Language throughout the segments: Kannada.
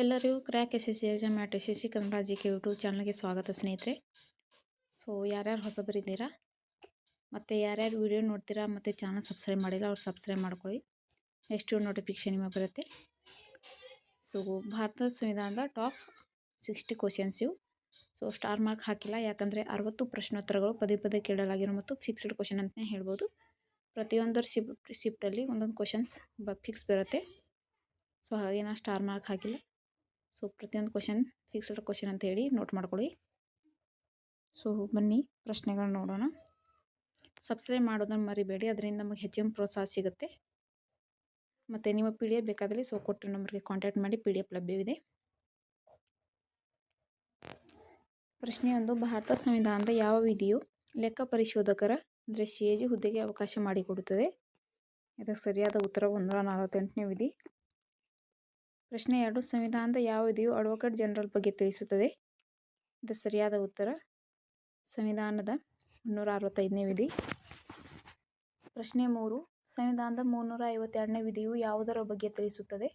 ಎಲ್ಲರಿಗೂ crack S S C exam mat S S C Kannada G K YouTube ಚಾನಲ್ಗೆ ಸ್ವಾಗತ ಸ್ನೇಹಿತರೆ. ಸೊ, ಯಾರ್ಯಾರು ಹೊಸಬರಿದ್ದೀರಾ ಮತ್ತು ಯಾರ್ಯಾರು ವೀಡಿಯೋ ನೋಡ್ತೀರಾ ಮತ್ತು ಚಾನಲ್ ಸಬ್ಸ್ಕ್ರೈಬ್ ಮಾಡಿಲ್ಲ ಅವ್ರು ಸಬ್ಸ್ಕ್ರೈಬ್ ಮಾಡ್ಕೊಳ್ಳಿ. ನೆಕ್ಸ್ಟ್ ನೋಟಿಫಿಕೇಶನ್ ನಿಮಗೆ ಬರುತ್ತೆ. ಸೊ, ಭಾರತದ ಸಂವಿಧಾನದ ಟಾಪ್ ಸಿಕ್ಸ್ಟಿ ಕ್ವಶನ್ಸ್ ಇವು. ಸೊ, ಸ್ಟಾರ್ ಮಾರ್ಕ್ ಹಾಕಿಲ್ಲ ಯಾಕಂದರೆ ಅರವತ್ತು ಪ್ರಶ್ನೋತ್ತರಗಳು ಪದೇ ಪದೇ ಕೇಳಲಾಗಿರೋ ಮತ್ತು ಫಿಕ್ಸ್ಡ್ ಕ್ವಶನ್ ಅಂತಲೇ ಹೇಳ್ಬೋದು. ಪ್ರತಿಯೊಂದರ ಶಿಫ್ಟ್ ಶಿಫ್ಟಲ್ಲಿ ಒಂದೊಂದು ಕ್ವಶನ್ಸ್ ಬ, ಫಿಕ್ಸ್ ಬರುತ್ತೆ. ಸೊ, ಹಾಗೆ ಸ್ಟಾರ್ ಮಾರ್ಕ್ ಹಾಕಿಲ್ಲ. ಸೊ ಪ್ರತಿಯೊಂದು ಕ್ವಶನ್ ಫಿಕ್ಸ್ಡ್ ಕ್ವಶನ್ ಅಂತ ಹೇಳಿ ನೋಟ್ ಮಾಡ್ಕೊಳ್ಳಿ. ಸೊ ಬನ್ನಿ ಪ್ರಶ್ನೆಗಳನ್ನ ನೋಡೋಣ. ಸಬ್ಸ್ಕ್ರೈಬ್ ಮಾಡೋದನ್ನು ಮರಿಬೇಡಿ, ಅದರಿಂದ ನಮಗೆ ಹೆಚ್ಚಿನ ಪ್ರೋತ್ಸಾಹ ಸಿಗುತ್ತೆ. ಮತ್ತು ನಿಮ್ಮ ಪಿ ಡಿ ಎಫ್ ಬೇಕಾದಲ್ಲಿ ಸೊ ಕೊಟ್ಟ ನಂಬರ್ಗೆ ಕಾಂಟ್ಯಾಕ್ಟ್ ಮಾಡಿ ಪಿ ಡಿ ಎಫ್ ಲಭ್ಯವಿದೆ. ಪ್ರಶ್ನೆ ಒಂದು ಭಾರತ ಸಂವಿಧಾನದ ಯಾವ ವಿಧಿಯು ಲೆಕ್ಕ ಪರಿಶೋಧಕರ ಅಂದರೆ ಸಿ ಎ ಜಿ ಹುದ್ದೆಗೆ ಅವಕಾಶ ಮಾಡಿಕೊಡುತ್ತದೆ? ಇದಕ್ಕೆ ಸರಿಯಾದ ಉತ್ತರ ಒಂದೂರ ನಲವತ್ತೆಂಟನೇ ವಿಧಿ. ಪ್ರಶ್ನೆ ಎರಡು, ಸಂವಿಧಾನದ ಯಾವ ವಿಧಿಯು ಅಡ್ವೊಕೇಟ್ ಜನರಲ್ ಬಗ್ಗೆ ತಿಳಿಸುತ್ತದೆ? ಇದು ಸರಿಯಾದ ಉತ್ತರ, ಸಂವಿಧಾನದ ಮುನ್ನೂರ ಅರವತ್ತೈದನೇ ವಿಧಿ. ಪ್ರಶ್ನೆ ಮೂರು, ಸಂವಿಧಾನದ ಮುನ್ನೂರ ಐವತ್ತೆರಡನೇ ವಿಧಿಯು ಯಾವುದರ ಬಗ್ಗೆ ತಿಳಿಸುತ್ತದೆ?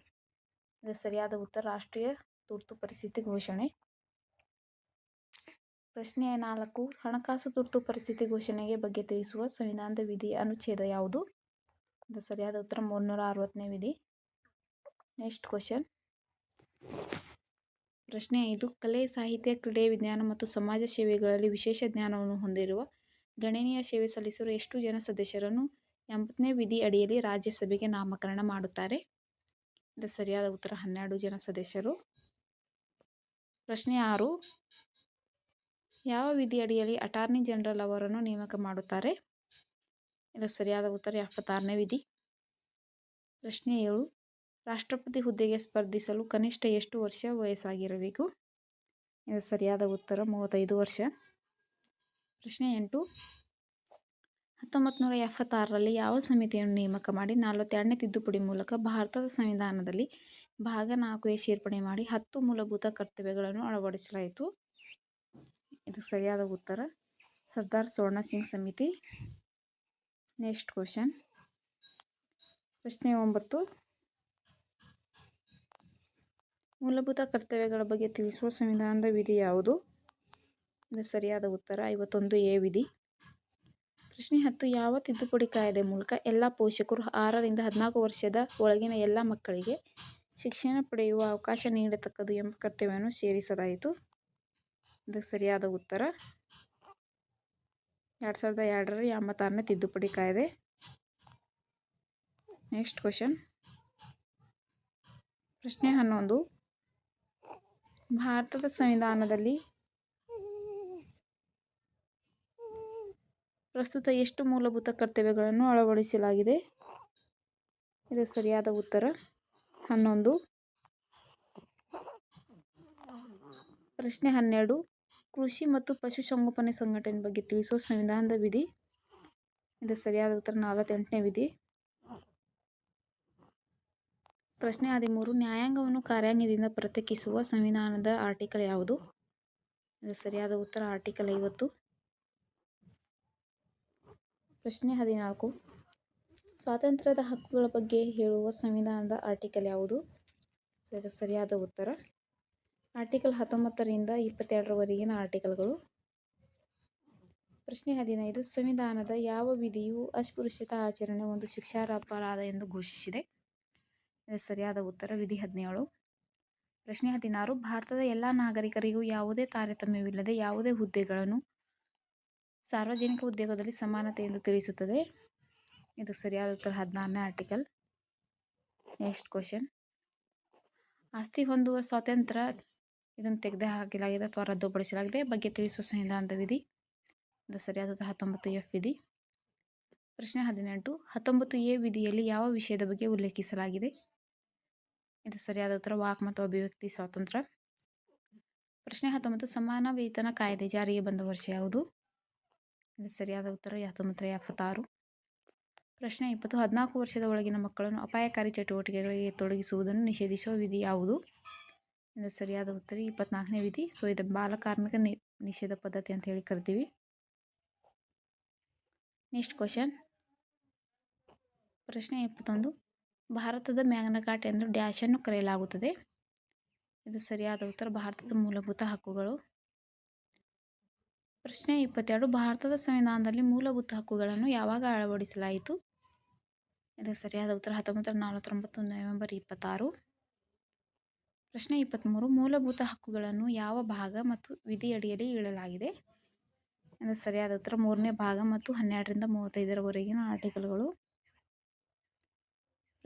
ಇದು ಸರಿಯಾದ ಉತ್ತರ, ರಾಷ್ಟ್ರೀಯ ತುರ್ತು ಪರಿಸ್ಥಿತಿ ಘೋಷಣೆ. ಪ್ರಶ್ನೆ ನಾಲ್ಕು, ಹಣಕಾಸು ತುರ್ತು ಪರಿಸ್ಥಿತಿ ಘೋಷಣೆಗೆ ಬಗ್ಗೆ ತಿಳಿಸುವ ಸಂವಿಧಾನದ ವಿಧಿ ಅನುಚ್ಛೇದ ಯಾವುದು? ಇದು ಸರಿಯಾದ ಉತ್ತರ ಮುನ್ನೂರ ಅರವತ್ತನೇ ವಿಧಿ. Next question. ಪ್ರಶ್ನೆ ಐದು ಕಲೆ, ಸಾಹಿತ್ಯ, ಕ್ರೀಡೆ, ವಿಜ್ಞಾನ ಮತ್ತು ಸಮಾಜ ಸೇವೆಗಳಲ್ಲಿ ವಿಶೇಷ ಜ್ಞಾನವನ್ನು ಹೊಂದಿರುವ ಗಣನೀಯ ಸೇವೆ ಸಲ್ಲಿಸಿರುವ ಎಷ್ಟು ಜನ ಸದಸ್ಯರನ್ನು ಎಂಬತ್ತನೇ ವಿಧಿ ಅಡಿಯಲ್ಲಿ ರಾಜ್ಯಸಭೆಗೆ ನಾಮಕರಣ ಮಾಡುತ್ತಾರೆ? ಇದು ಸರಿಯಾದ ಉತ್ತರ. ಹನ್ನೆರಡು ಜನ ಸದಸ್ಯರು. ಪ್ರಶ್ನೆ ಆರು. ಯಾವ ವಿಧಿ ಅಡಿಯಲ್ಲಿ ಅಟಾರ್ನಿ ಜನರಲ್ ಅವರನ್ನು ನೇಮಕ ಮಾಡುತ್ತಾರೆ? ಇದು ಸರಿಯಾದ ಉತ್ತರ. ಎಪ್ಪತ್ತಾರನೇ ವಿಧಿ. ಪ್ರಶ್ನೆ ಏಳು. ರಾಷ್ಟ್ರಪತಿ ಹುದ್ದೆಗೆ ಸ್ಪರ್ಧಿಸಲು ಕನಿಷ್ಠ ಎಷ್ಟು ವರ್ಷ ವಯಸ್ಸಾಗಿರಬೇಕು? ಇದು ಸರಿಯಾದ ಉತ್ತರ, ಮೂವತ್ತೈದು ವರ್ಷ. ಪ್ರಶ್ನೆ ಎಂಟು. ಹತ್ತೊಂಬತ್ತು ನೂರ ಎಪ್ಪತ್ತಾರರಲ್ಲಿ ಯಾವ ಸಮಿತಿಯನ್ನು ನೇಮಕ ಮಾಡಿ ನಲವತ್ತೆರಡನೇ ತಿದ್ದುಪಡಿ ಮೂಲಕ ಭಾರತದ ಸಂವಿಧಾನದಲ್ಲಿ ಭಾಗ ನಾಲ್ಕು ಸೇರ್ಪಡೆ ಮಾಡಿ ಹತ್ತು ಮೂಲಭೂತ ಕರ್ತವ್ಯಗಳನ್ನು ಅಳವಡಿಸಲಾಯಿತು? ಇದು ಸರಿಯಾದ ಉತ್ತರ. ಸರ್ದಾರ್ ಸ್ವರ್ಣ ಸಿಂಗ್ ಸಮಿತಿ. Next question. ಪ್ರಶ್ನೆ ಒಂಬತ್ತು. ಮೂಲಭೂತ ಕರ್ತವ್ಯಗಳ ಬಗ್ಗೆ ತಿಳಿಸುವ ಸಂವಿಧಾನದ ವಿಧಿ ಯಾವುದು? ಇದು ಸರಿಯಾದ ಉತ್ತರ, ಐವತ್ತೊಂದು ಎ ವಿಧಿ. ಪ್ರಶ್ನೆ ಹತ್ತು, ಯಾವ ತಿದ್ದುಪಡಿ ಕಾಯ್ದೆ ಮೂಲಕ ಎಲ್ಲ ಪೋಷಕರು ಆರರಿಂದ ಹದಿನಾಲ್ಕು ವರ್ಷದ ಒಳಗಿನ ಎಲ್ಲ ಮಕ್ಕಳಿಗೆ ಶಿಕ್ಷಣ ಪಡೆಯುವ ಅವಕಾಶ ನೀಡತಕ್ಕದ್ದು ಎಂಬ ಕರ್ತವ್ಯವನ್ನು ಸೇರಿಸಲಾಯಿತು? ಇದಕ್ಕೆ ಸರಿಯಾದ ಉತ್ತರ. ಎರಡು ಸಾವಿರದ ಎರಡರ ಎಂಬತ್ತಾರನೇ ತಿದ್ದುಪಡಿ ಕಾಯ್ದೆ. ನೆಕ್ಸ್ಟ್ ಕ್ವಶನ್ ಪ್ರಶ್ನೆ ಹನ್ನೊಂದು ಭಾರತದ ಸಂವಿಧಾನದಲ್ಲಿ ಪ್ರಸ್ತುತ ಎಷ್ಟು ಮೂಲಭೂತ ಕರ್ತವ್ಯಗಳನ್ನು ಅಳವಡಿಸಲಾಗಿದೆ? ಇದು ಸರಿಯಾದ ಉತ್ತರ. ಹನ್ನೊಂದು. ಪ್ರಶ್ನೆ ಹನ್ನೆರಡು. ಕೃಷಿ ಮತ್ತು ಪಶುಸಂಗೋಪನೆ ಸಂಘಟನೆ ಬಗ್ಗೆ ತಿಳಿಸುವ ಸಂವಿಧಾನದ ವಿಧಿ? ಇದು ಸರಿಯಾದ ಉತ್ತರ. ನಲವತ್ತೆಂಟನೇ ವಿಧಿ. ಪ್ರಶ್ನೆ ಹದಿಮೂರು, ನ್ಯಾಯಾಂಗವನ್ನು ಕಾರ್ಯಾಂಗದಿಂದ ಪ್ರತ್ಯೇಕಿಸುವ ಸಂವಿಧಾನದ ಆರ್ಟಿಕಲ್ ಯಾವುದು? ಸರಿಯಾದ ಉತ್ತರ, ಆರ್ಟಿಕಲ್ ಐವತ್ತು. ಪ್ರಶ್ನೆ ಹದಿನಾಲ್ಕು. ಸ್ವಾತಂತ್ರ್ಯದ ಹಕ್ಕುಗಳ ಬಗ್ಗೆ ಹೇಳುವ ಸಂವಿಧಾನದ ಆರ್ಟಿಕಲ್ ಯಾವುದು? ಸರಿಯಾದ ಉತ್ತರ. ಆರ್ಟಿಕಲ್ ಹತ್ತೊಂಬತ್ತರಿಂದ ಇಪ್ಪತ್ತೆರಡರವರೆಗಿನ ಆರ್ಟಿಕಲ್ಗಳು. ಪ್ರಶ್ನೆ ಹದಿನೈದು. ಸಂವಿಧಾನದ ಯಾವ ವಿಧಿಯು ಅಸ್ಪೃಶ್ಯತಾ ಆಚರಣೆ ಒಂದು ಶಿಕ್ಷಾರ್ಹ ಅಪರಾಧ ಎಂದು ಘೋಷಿಸಿದೆ? ಸರಿಯಾದ ಉತ್ತರ, ವಿಧಿ ಹದಿನೇಳು. ಪ್ರಶ್ನೆ ಹದಿನಾರು. ಭಾರತದ ಎಲ್ಲ ನಾಗರಿಕರಿಗೂ ಯಾವುದೇ ತಾರತಮ್ಯವಿಲ್ಲದೆ ಯಾವುದೇ ಹುದ್ದೆಗಳನ್ನು ಸಾರ್ವಜನಿಕ ಉದ್ಯೋಗದಲ್ಲಿ ಸಮಾನತೆ ಎಂದು ತಿಳಿಸುತ್ತದೆ. ಇದು ಸರಿಯಾದ ಉತ್ತರ, ಹದಿನಾರನೇ ಆರ್ಟಿಕಲ್ ನೆಕ್ಸ್ಟ್ ಕ್ವಶನ್ ಆಸ್ತಿ ಹೊಂದುವ ಸ್ವಾತಂತ್ರ್ಯ ಇದನ್ನು ತೆಗೆದುಹಾಕಲಾಗಿದೆ ಅಥವಾ ರದ್ದುಪಡಿಸಲಾಗಿದೆ ಬಗ್ಗೆ ತಿಳಿಸುವ ಸಂವಿಧಾನದ ವಿಧಿ. ಇದು ಸರಿಯಾದ ಉತ್ತರ, ಹತ್ತೊಂಬತ್ತು ಎಫ್ ವಿಧಿ. ಪ್ರಶ್ನೆ ಹದಿನೆಂಟು. ಹತ್ತೊಂಬತ್ತು ಎ ವಿಧಿಯಲ್ಲಿ ಯಾವ ವಿಷಯದ ಬಗ್ಗೆ ಉಲ್ಲೇಖಿಸಲಾಗಿದೆ? ಇದು ಸರಿಯಾದ ಉತ್ತರ ವಾಕ್ ಮತ್ತು ಅಭಿವ್ಯಕ್ತಿ ಸ್ವಾತಂತ್ರ್ಯ ಪ್ರಶ್ನೆ ಹತ್ತೊಂಬತ್ತು ಸಮಾನ ವೇತನ ಕಾಯ್ದೆ ಜಾರಿಗೆ ಬಂದ ವರ್ಷ ಯಾವುದು ಇದು ಸರಿಯಾದ ಉತ್ತರ ಹತ್ತೊಂಬತ್ತು ಎಪ್ಪತ್ತಾರು ಪ್ರಶ್ನೆ ಇಪ್ಪತ್ತು ಹದಿನಾಲ್ಕು ವರ್ಷದ ಒಳಗಿನ ಮಕ್ಕಳನ್ನು ಅಪಾಯಕಾರಿ ಚಟುವಟಿಕೆಗಳಿಗೆ ತೊಡಗಿಸುವುದನ್ನು ನಿಷೇಧಿಸುವ ವಿಧಿ ಯಾವುದು ಇದು ಸರಿಯಾದ ಉತ್ತರ ಇಪ್ಪತ್ನಾಲ್ಕನೇ ವಿಧಿ ಸೊ ಇದು ಬಾಲಕಾರ್ಮಿಕ ನಿಷೇಧ ಪದ್ಧತಿ ಅಂತ ಹೇಳಿ ಕರಿತೀವಿ ನೆಕ್ಸ್ಟ್ ಕ್ವಶನ್ ಪ್ರಶ್ನೆ ಇಪ್ಪತ್ತೊಂದು ಭಾರತದ ಮ್ಯಾಗ್ನಕಾಟ್ ಎಂದು ಡ್ಯಾಶ್ ಅನ್ನು ಕರೆಯಲಾಗುತ್ತದೆ. ಇದು ಸರಿಯಾದ ಉತ್ತರ ಭಾರತದ ಮೂಲಭೂತ ಹಕ್ಕುಗಳು. ಪ್ರಶ್ನೆ ಇಪ್ಪತ್ತೆರಡು, ಭಾರತದ ಸಂವಿಧಾನದಲ್ಲಿ ಮೂಲಭೂತ ಹಕ್ಕುಗಳನ್ನು ಯಾವಾಗ ಅಳವಡಿಸಲಾಯಿತು? ಇದು ಸರಿಯಾದ ಉತ್ತರ ಹತ್ತೊಂಬತ್ತು ನಲವತ್ತೊಂಬತ್ತು ನವೆಂಬರ್ ಇಪ್ಪತ್ತಾರು. ಪ್ರಶ್ನೆ ಇಪ್ಪತ್ತ್ಮೂರು ಮೂಲಭೂತ ಹಕ್ಕುಗಳನ್ನು ಯಾವ ಭಾಗ ಮತ್ತು ವಿಧಿಯಡಿಯಲ್ಲಿ ಇಡಲಾಗಿದೆ? ಇದು ಸರಿಯಾದ ಉತ್ತರ, ಮೂರನೇ ಭಾಗ ಮತ್ತು ಹನ್ನೆರಡರಿಂದ ಮೂವತ್ತೈದರವರೆಗಿನ ಆರ್ಟಿಕಲ್ಗಳು.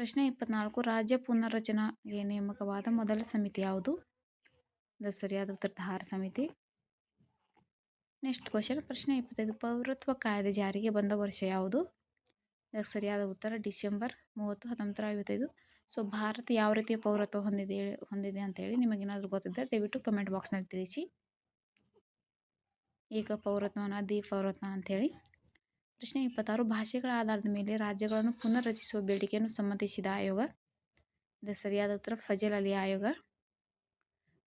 ಪ್ರಶ್ನೆ ಇಪ್ಪತ್ನಾಲ್ಕು, ರಾಜ್ಯ ಪುನರ್ರಚನೆಗೆ ನೇಮಕವಾದ ಮೊದಲ ಸಮಿತಿ ಯಾವುದು? ಸರಿಯಾದ ಉತ್ತರ ಧಾರ ಸಮಿತಿ. ನೆಕ್ಸ್ಟ್ ಕ್ವಶನ್ ಪ್ರಶ್ನೆ ಇಪ್ಪತ್ತೈದು, ಪೌರತ್ವ ಕಾಯ್ದೆ ಜಾರಿಗೆ ಬಂದ ವರ್ಷ ಯಾವುದು? ಇದಕ್ಕೆ ಸರಿಯಾದ ಉತ್ತರ ಡಿಸೆಂಬರ್ ಮೂವತ್ತು ಹತ್ತೊಂಬತ್ತು ಐವತ್ತೈದು. ಸೊ ಭಾರತ ಯಾವ ರೀತಿಯ ಪೌರತ್ವ ಹೊಂದಿದೆ ಹೊಂದಿದೆ ಅಂತೇಳಿ ನಿಮಗೇನಾದರೂ ಗೊತ್ತಿದ್ದರೆ ದಯವಿಟ್ಟು ಕಮೆಂಟ್ ಬಾಕ್ಸ್ನಲ್ಲಿ ತಿಳಿಸಿ. ಏಕ ಪೌರತ್ವನ ದಿ ಪೌರತ್ವ ಅಂಥೇಳಿ ಪ್ರಶ್ನೆ ಇಪ್ಪತ್ತಾರು, ಭಾಷೆಗಳ ಆಧಾರದ ಮೇಲೆ ರಾಜ್ಯಗಳನ್ನು ಪುನರ್ರಚಿಸುವ ಬೇಡಿಕೆಯನ್ನು ಸಮ್ಮತಿಸಿದ ಆಯೋಗ. ಇದು ಸರಿಯಾದ ಉತ್ತರ, ಫಜಲ್ ಅಲಿ ಆಯೋಗ.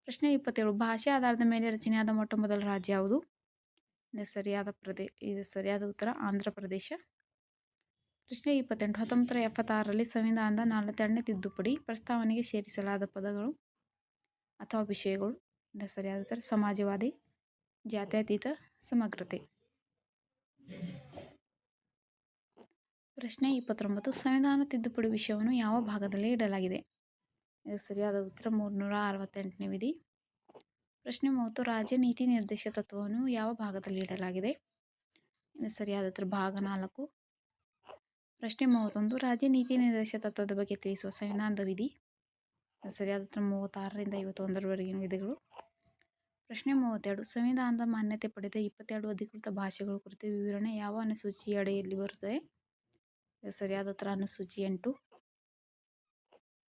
ಪ್ರಶ್ನೆ ಇಪ್ಪತ್ತೇಳು, ಭಾಷೆ ಆಧಾರದ ಮೇಲೆ ರಚನೆಯಾದ ಮೊಟ್ಟ ಮೊದಲ ರಾಜ್ಯ ಯಾವುದು? ಇದು ಸರಿಯಾದ ಪ್ರದೇ, ಇದು ಸರಿಯಾದ ಉತ್ತರ, ಆಂಧ್ರ ಪ್ರದೇಶ. ಪ್ರಶ್ನೆ ಇಪ್ಪತ್ತೆಂಟು ಹತ್ತೊಂಬತ್ತು ನೂರ ಎಪ್ಪತ್ತಾರರಲ್ಲಿ ಸಂವಿಧಾನದ ನಲವತ್ತೆರಡನೇ ತಿದ್ದುಪಡಿ ಪ್ರಸ್ತಾವನೆಗೆ ಸೇರಿಸಲಾದ ಪದಗಳು ಅಥವಾ ವಿಷಯಗಳು? ಸರಿಯಾದ ಉತ್ತರ, ಸಮಾಜವಾದಿ, ಜಾತ್ಯತೀತ, ಸಮಗ್ರತೆ. ಪ್ರಶ್ನೆ ಇಪ್ಪತ್ತೊಂಬತ್ತು, ಸಂವಿಧಾನ ತಿದ್ದುಪಡಿ ವಿಷಯವನ್ನು ಯಾವ ಭಾಗದಲ್ಲಿ ಇಡಲಾಗಿದೆ? ಇದು ಸರಿಯಾದ ಉತ್ತರ ಮೂರುನೂರ ಅರವತ್ತೆಂಟನೇ ವಿಧಿ. ಪ್ರಶ್ನೆ ಮೂವತ್ತು, ರಾಜ್ಯ ನೀತಿ ನಿರ್ದೇಶಕ ತತ್ವವನ್ನು ಯಾವ ಭಾಗದಲ್ಲಿ ಇಡಲಾಗಿದೆ? ಇದು ಸರಿಯಾದ ಉತ್ತರ ಭಾಗ ನಾಲ್ಕು. ಪ್ರಶ್ನೆ ಮೂವತ್ತೊಂದು, ರಾಜ್ಯ ನೀತಿ ನಿರ್ದೇಶಕ ತತ್ವದ ಬಗ್ಗೆ ತಿಳಿಸುವ ಸಂವಿಧಾನದ ವಿಧಿ. ಸರಿಯಾದ ಉತ್ತರ ಮೂವತ್ತಾರರಿಂದ ಐವತ್ತೊಂದರವರೆಗಿನ ವಿಧಿಗಳು. ಪ್ರಶ್ನೆ ಮೂವತ್ತೆರಡು, ಸಂವಿಧಾನದ ಮಾನ್ಯತೆ ಪಡೆದ ಇಪ್ಪತ್ತೆರಡು ಅಧಿಕೃತ ಭಾಷೆಗಳ ಕುರಿತು ವಿವರಣೆ ಯಾವ ಅನುಸೂಚಿಯ ಅಡಿಯಲ್ಲಿ ಬರುತ್ತದೆ? ಸರಿಯಾದ ಉತ್ತರ ಅನುಸೂಚಿ ಎಂಟು.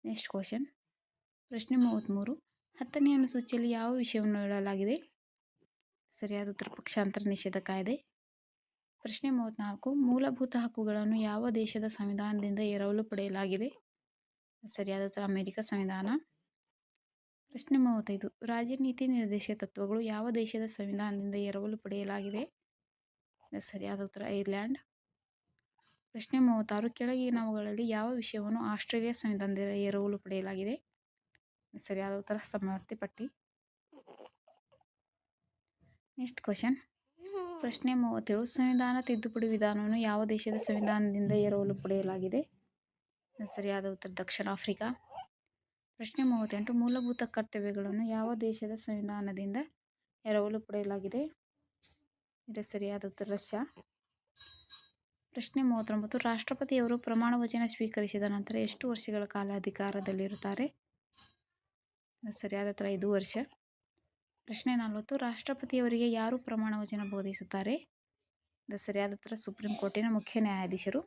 ನೆಕ್ಸ್ಟ್ ಕ್ವಶನ್ ಪ್ರಶ್ನೆ ಮೂವತ್ತ್ಮೂರು ಹತ್ತನೇ ಅನುಸೂಚಿಯಲ್ಲಿ ಯಾವ ವಿಷಯವನ್ನು ಹೇಳಲಾಗಿದೆ? ಸರಿಯಾದ ಉತ್ತರ ಪಕ್ಷಾಂತರ ನಿಷೇಧ ಕಾಯ್ದೆ. ಪ್ರಶ್ನೆ ಮೂವತ್ತ್ನಾಲ್ಕು ಮೂಲಭೂತ ಹಕ್ಕುಗಳನ್ನು ಯಾವ ದೇಶದ ಸಂವಿಧಾನದಿಂದ ಎರವಲು ಪಡೆಯಲಾಗಿದೆ? ಸರಿಯಾದ ಉತ್ತರ ಅಮೆರಿಕ ಸಂವಿಧಾನ. ಪ್ರಶ್ನೆ ಮೂವತ್ತೈದು. ರಾಜನೀತಿ ನೀತಿ ನಿರ್ದೇಶಕ ತತ್ವಗಳು ಯಾವ ದೇಶದ ಸಂವಿಧಾನದಿಂದ ಎರವಲು ಪಡೆಯಲಾಗಿದೆ? ಸರಿಯಾದ ಉತ್ತರ ಐರ್ಲ್ಯಾಂಡ್ ಪ್ರಶ್ನೆ ಮೂವತ್ತಾರು ಕೆಳಗಿನವುಗಳಲ್ಲಿ ಯಾವ ವಿಷಯವನ್ನು ಆಸ್ಟ್ರೇಲಿಯಾ ಸಂವಿಧಾನದಿಂದ ಎರವಲು ಪಡೆಯಲಾಗಿದೆ? ಸರಿಯಾದ ಉತ್ತರ ಸಮವರ್ತಿ ಪಟ್ಟಿ. Next question. ಪ್ರಶ್ನೆ ಮೂವತ್ತೇಳು, ಸಂವಿಧಾನ ತಿದ್ದುಪಡಿ ವಿಧಾನವನ್ನು ಯಾವ ದೇಶದ ಸಂವಿಧಾನದಿಂದ ಎರವಲು ಪಡೆಯಲಾಗಿದೆ? ಸರಿಯಾದ ಉತ್ತರ, ದಕ್ಷಿಣ ಆಫ್ರಿಕಾ. ಪ್ರಶ್ನೆ ಮೂವತ್ತೆಂಟು, ಮೂಲಭೂತ ಕರ್ತವ್ಯಗಳನ್ನು ಯಾವ ದೇಶದ ಸಂವಿಧಾನದಿಂದ ಎರವಲು ಪಡೆಯಲಾಗಿದೆ? ಇದರ ಸರಿಯಾದ ಉತ್ತರ, ರಷ್ಯಾ. ಪ್ರಶ್ನೆ ಮೂವತ್ತೊಂಬತ್ತು, ರಾಷ್ಟ್ರಪತಿಯವರು ಪ್ರಮಾಣ ವಚನ ಸ್ವೀಕರಿಸಿದ ನಂತರ ಎಷ್ಟು ವರ್ಷಗಳ ಕಾಲ ಅಧಿಕಾರದಲ್ಲಿರುತ್ತಾರೆ? ಸರಿಯಾದ ಉತ್ತರ ಐದು ವರ್ಷ. ಪ್ರಶ್ನೆ ನಲವತ್ತು, ರಾಷ್ಟ್ರಪತಿಯವರಿಗೆ ಯಾರು ಪ್ರಮಾಣ ವಚನ ಬೋಧಿಸುತ್ತಾರೆ? ಇದು ಸರಿಯಾದ ಉತ್ತರ ಸುಪ್ರೀಂ ಕೋರ್ಟಿನ ಮುಖ್ಯ ನ್ಯಾಯಾಧೀಶರು.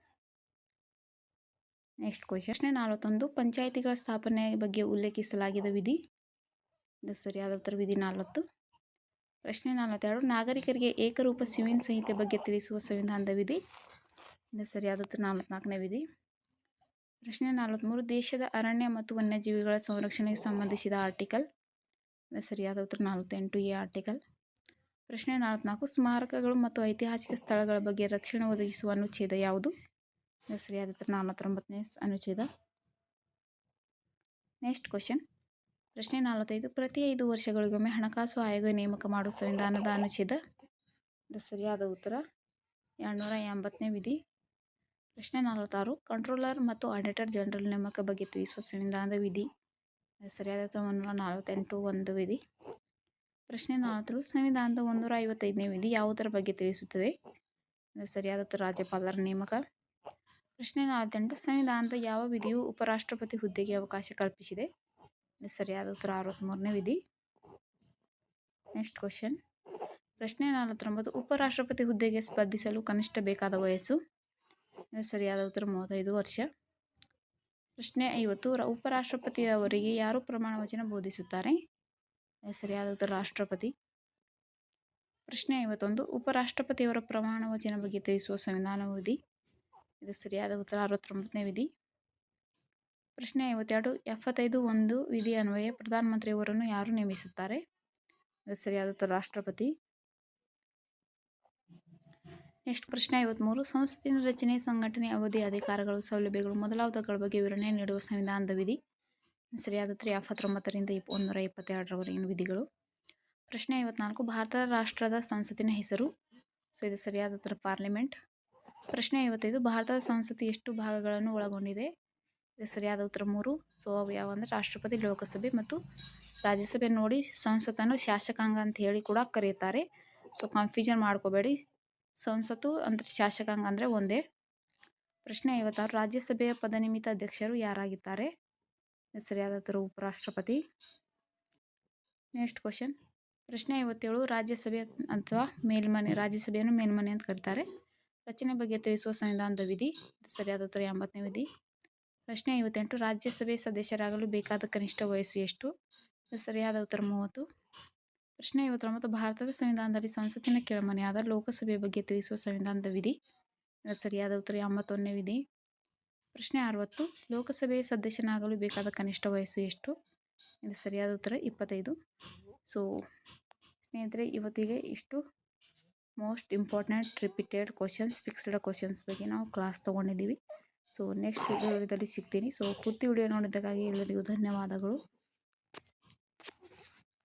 ನೆಕ್ಸ್ಟ್ ಕ್ವಶನ್ ಪ್ರಶ್ನೆ ನಲವತ್ತೊಂದು, ಪಂಚಾಯಿತಿಗಳ ಸ್ಥಾಪನೆ ಬಗ್ಗೆ ಉಲ್ಲೇಖಿಸಲಾಗಿದ ವಿಧಿ? ಇದು ಸರಿಯಾದ ಉತ್ತರ ವಿಧಿ ನಲವತ್ತು. ಪ್ರಶ್ನೆ ನಲವತ್ತೆರಡು, ನಾಗರಿಕರಿಗೆ ಏಕರೂಪ ಸಿವಿಲ್ ಸಂಹಿತೆ ಬಗ್ಗೆ ತಿಳಿಸುವ ಸಂವಿಧಾನದ ವಿಧಿ? ಇದು ಸರಿಯಾದ ಉತ್ತರ ನಲವತ್ನಾಲ್ಕನೇ ವಿಧಿ. ಪ್ರಶ್ನೆ ನಲವತ್ತ್ಮೂರು ದೇಶದ ಅರಣ್ಯ ಮತ್ತು ವನ್ಯಜೀವಿಗಳ ಸಂರಕ್ಷಣೆಗೆ ಸಂಬಂಧಿಸಿದ ಆರ್ಟಿಕಲ್. ಸರಿಯಾದ ಉತ್ತರ ನಲವತ್ತೆಂಟು ಎ ಆರ್ಟಿಕಲ್. ಪ್ರಶ್ನೆ ನಲವತ್ನಾಲ್ಕು, ಸ್ಮಾರಕಗಳು ಮತ್ತು ಐತಿಹಾಸಿಕ ಸ್ಥಳಗಳ ಬಗ್ಗೆ ರಕ್ಷಣೆ ಒದಗಿಸುವ ಅನುಚ್ಛೇದ ಯಾವುದು? ಸರಿಯಾದ ಉತ್ತರ ನಲವತ್ತೊಂಬತ್ತನೇ ಅನುಚ್ಛೇದ. Next question. ಪ್ರಶ್ನೆ ನಲವತ್ತೈದು, ಪ್ರತಿ ಐದು ವರ್ಷಗಳಿಗೊಮ್ಮೆ ಹಣಕಾಸು ಆಯೋಗ ನೇಮಕ ಮಾಡುವ ಸಂವಿಧಾನದ ಅನುಚ್ಛೇದ. ಸರಿಯಾದ ಉತ್ತರ, ಎರಡುನೂರ ಎಂಬತ್ತನೇ ವಿಧಿ. ಪ್ರಶ್ನೆ ನಲವತ್ತಾರು. ಕಂಟ್ರೋಲರ್ ಮತ್ತು ಆಡಿಟರ್ ಜನರಲ್ ನೇಮಕ ಬಗ್ಗೆ ತಿಳಿಸುವ ಸಂವಿಧಾನದ ವಿಧಿ. ಸರಿಯಾದ ಒಂದೂರ ನಲವತ್ತೆಂಟು ಒಂದು ವಿಧಿ. ಪ್ರಶ್ನೆ ನಲವತ್ತೇಳು. ಸಂವಿಧಾನದ ಒಂದೂರ ಐವತ್ತೈದನೇ ವಿಧಿ ಯಾವುದರ ಬಗ್ಗೆ ತಿಳಿಸುತ್ತದೆ? ಸರಿಯಾದ ರಾಜ್ಯಪಾಲರ ನೇಮಕ? ಪ್ರಶ್ನೆ ನಲವತ್ತೆಂಟು. ಸಂವಿಧಾನದ ಯಾವ ವಿಧಿಯು ಉಪರಾಷ್ಟ್ರಪತಿ ಹುದ್ದೆಗೆ ಅವಕಾಶ ಕಲ್ಪಿಸಿದೆ? ಸರಿಯಾದ ಉತ್ತರ ಅರವತ್ತ್ಮೂರನೇ ವಿಧಿ. Next question. ಪ್ರಶ್ನೆ ನಲವತ್ತೊಂಬತ್ತು. ಉಪರಾಷ್ಟ್ರಪತಿ ಹುದ್ದೆಗೆ ಸ್ಪರ್ಧಿಸಲು ಕನಿಷ್ಠ ಬೇಕಾದ ವಯಸ್ಸು? ಸರಿಯಾದ ಉತ್ತರ ಮೂವತ್ತೈದು ವರ್ಷ. ಪ್ರಶ್ನೆ ಐವತ್ತು ಉಪರಾಷ್ಟ್ರಪತಿಯವರಿಗೆ ಯಾರು ಪ್ರಮಾಣ ವಚನ ಬೋಧಿಸುತ್ತಾರೆ? ಸರಿಯಾದ ಉತ್ತರ ರಾಷ್ಟ್ರಪತಿ. ಪ್ರಶ್ನೆ ಐವತ್ತೊಂದು, ಉಪರಾಷ್ಟ್ರಪತಿಯವರ ಪ್ರಮಾಣ ವಚನ ಬಗ್ಗೆ ತಿಳಿಸುವ ಸಂವಿಧಾನ ವಿಧಿ? ಇದು ಸರಿಯಾದ ಉತ್ತರ ಅರವತ್ತೊಂಬತ್ತನೇ ವಿಧಿ. ಪ್ರಶ್ನೆ ಐವತ್ತೆರಡು, ಎಪ್ಪತ್ತೈದು ಒಂದು ವಿಧಿ ಅನ್ವಯ ಪ್ರಧಾನಮಂತ್ರಿಯವರನ್ನು ಯಾರು ನೇಮಿಸುತ್ತಾರೆ? ಸರಿಯಾದ ಉತ್ತರ ರಾಷ್ಟ್ರಪತಿ. ನೆಕ್ಸ್ಟ್ ಪ್ರಶ್ನೆ ಐವತ್ತ್ಮೂರು ಸಂಸತ್ತಿನ ರಚನೆ, ಸಂಘಟನೆ, ಅವಧಿ, ಅಧಿಕಾರಗಳು, ಸೌಲಭ್ಯಗಳು ಮೊದಲಾದವುಗಳ ಬಗ್ಗೆ ವಿವರಣೆ ನೀಡುವ ಸಂವಿಧಾನದ ವಿಧಿ ಸರಿಯಾದ ಉತ್ತರ ಎಪ್ಪತ್ತೊಂಬತ್ತರಿಂದ ಇಪ್ ಒಂದೂರ ಇಪ್ಪತ್ತೆರಡರವರೆಗಿನ ವಿಧಿಗಳು. ಪ್ರಶ್ನೆ ಐವತ್ನಾಲ್ಕು. ಭಾರತ ರಾಷ್ಟ್ರದ ಸಂಸತ್ತಿನ ಹೆಸರು. ಸೊ, ಇದು ಸರಿಯಾದ ಉತ್ತರ ಪಾರ್ಲಿಮೆಂಟ್. ಪ್ರಶ್ನೆ ಐವತ್ತೈದು. ಭಾರತದ ಸಂಸತ್ತು ಎಷ್ಟು ಭಾಗಗಳನ್ನು ಒಳಗೊಂಡಿದೆ? ಇದು ಸರಿಯಾದ ಉತ್ತರ ಮೂರು. ಸೊ, ಅವು ಯಾವಂದ್ರೆ ರಾಷ್ಟ್ರಪತಿ, ಲೋಕಸಭೆ ಮತ್ತು ರಾಜ್ಯಸಭೆ. ನೋಡಿ, ಸಂಸತ್ತನ್ನು ಶಾಸಕಾಂಗ ಅಂತ ಹೇಳಿ ಕೂಡ ಕರೆಯುತ್ತಾರೆ. ಸೊ ಕನ್ಫ್ಯೂಷನ್ ಮಾಡ್ಕೋಬೇಡಿ. ಸಂಸತ್ತು ಅಂದರೆ ಶಾಸಕಾಂಗ ಅಂದರೆ ಒಂದೇ. ಪ್ರಶ್ನೆ ಐವತ್ತಾರು, ರಾಜ್ಯಸಭೆಯ ಪದನಿಮಿತ ಅಧ್ಯಕ್ಷರು ಯಾರಾಗಿದ್ದಾರೆ? ಸರಿಯಾದ ಉತ್ತರ ಉಪರಾಷ್ಟ್ರಪತಿ. Next question. ಪ್ರಶ್ನೆ ಐವತ್ತೇಳು, ರಾಜ್ಯಸಭೆ ಅಥವಾ ಮೇಲ್ಮನೆ, ರಾಜ್ಯಸಭೆಯನ್ನು ಮೇಲ್ಮನೆ ಅಂತ ಕರೀತಾರೆ. ರಚನೆ ಬಗ್ಗೆ ತಿಳಿಸುವ ಸಂವಿಧಾನದ ವಿಧಿ ಸರಿಯಾದ ಉತ್ತರ ಎಂಬತ್ತನೇ ವಿಧಿ. ಪ್ರಶ್ನೆ ಐವತ್ತೆಂಟು, ರಾಜ್ಯಸಭೆ ಸದಸ್ಯರಾಗಲು ಬೇಕಾದ ಕನಿಷ್ಠ ವಯಸ್ಸು ಎಷ್ಟು? ಸರಿಯಾದ ಉತ್ತರ ಮೂವತ್ತು. ಪ್ರಶ್ನೆ ಐವತ್ತೊಂಬತ್ತು ಭಾರತದ ಸಂವಿಧಾನದಲ್ಲಿ ಸಂಸತ್ತಿನ ಕೆಳಮನೆಯಾದ ಲೋಕಸಭೆ ಬಗ್ಗೆ ತಿಳಿಸುವ ಸಂವಿಧಾನದ ವಿಧಿ. ಸರಿಯಾದ ಉತ್ತರ ಎಂಬತ್ತೊಂದನೇ ವಿಧಿ. ಪ್ರಶ್ನೆ ಅರವತ್ತು, ಲೋಕಸಭೆಯ ಸದಸ್ಯನಾಗಲು ಬೇಕಾದ ಕನಿಷ್ಠ ವಯಸ್ಸು ಎಷ್ಟು? ಇದು ಸರಿಯಾದ ಉತ್ತರ ಇಪ್ಪತ್ತೈದು. ಸೊ ಸ್ನೇಹಿತರೆ, ಇವತ್ತಿಗೆ ಇಷ್ಟು. Most important repeated questions fixed questions ಬಗ್ಗೆ ನಾವು ಕ್ಲಾಸ್ ತೊಗೊಂಡಿದ್ದೀವಿ. ಸೊ ನೆಕ್ಸ್ಟ್ ವಿಡಿಯೋದಲ್ಲಿ ಸಿಗ್ತೀನಿ. ಸೊ ಪೂರ್ತಿ ವಿಡಿಯೋ ನೋಡಿದ್ದಕ್ಕಾಗಿ ಎಲ್ಲರಿಗೂ ಧನ್ಯವಾದಗಳು.